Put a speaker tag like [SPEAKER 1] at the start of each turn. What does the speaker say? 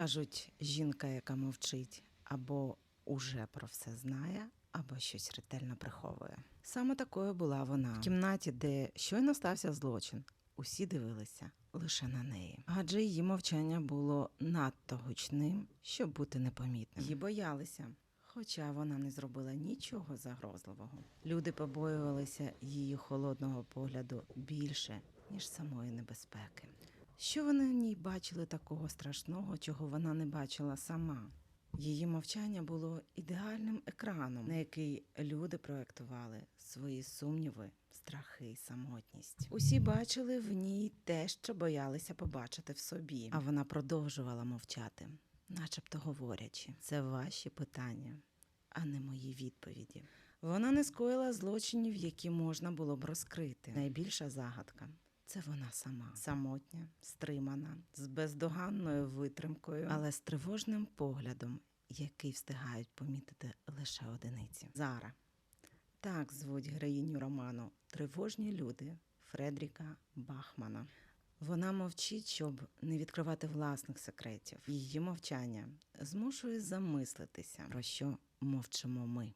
[SPEAKER 1] Кажуть, жінка, яка мовчить, або уже про все знає, або щось ретельно приховує. Саме такою була вона в кімнаті, де щойно стався злочин. Усі дивилися лише на неї, адже її мовчання було надто гучним, щоб бути непомітним. Її боялися, хоча вона не зробила нічого загрозливого. Люди побоювалися її холодного погляду більше, ніж самої небезпеки. Що вони в ній бачили такого страшного, чого вона не бачила сама? Її мовчання було ідеальним екраном, на який люди проектували свої сумніви, страхи, самотність. Усі бачили в ній те, що боялися побачити в собі, а вона продовжувала мовчати, начебто говорячи: це ваші питання, а не мої відповіді. Вона не скоїла злочинів, які можна було б розкрити. Найбільша загадка це вона сама, самотня, стримана, з бездоганною витримкою, але з тривожним поглядом, який встигають помітити лише одиниці. Зара. Так звуть героїню роману Тривожні люди Фредріка Бахмана. Вона мовчить, щоб не відкривати власних секретів. Її мовчання змушує замислитися, про що мовчимо ми.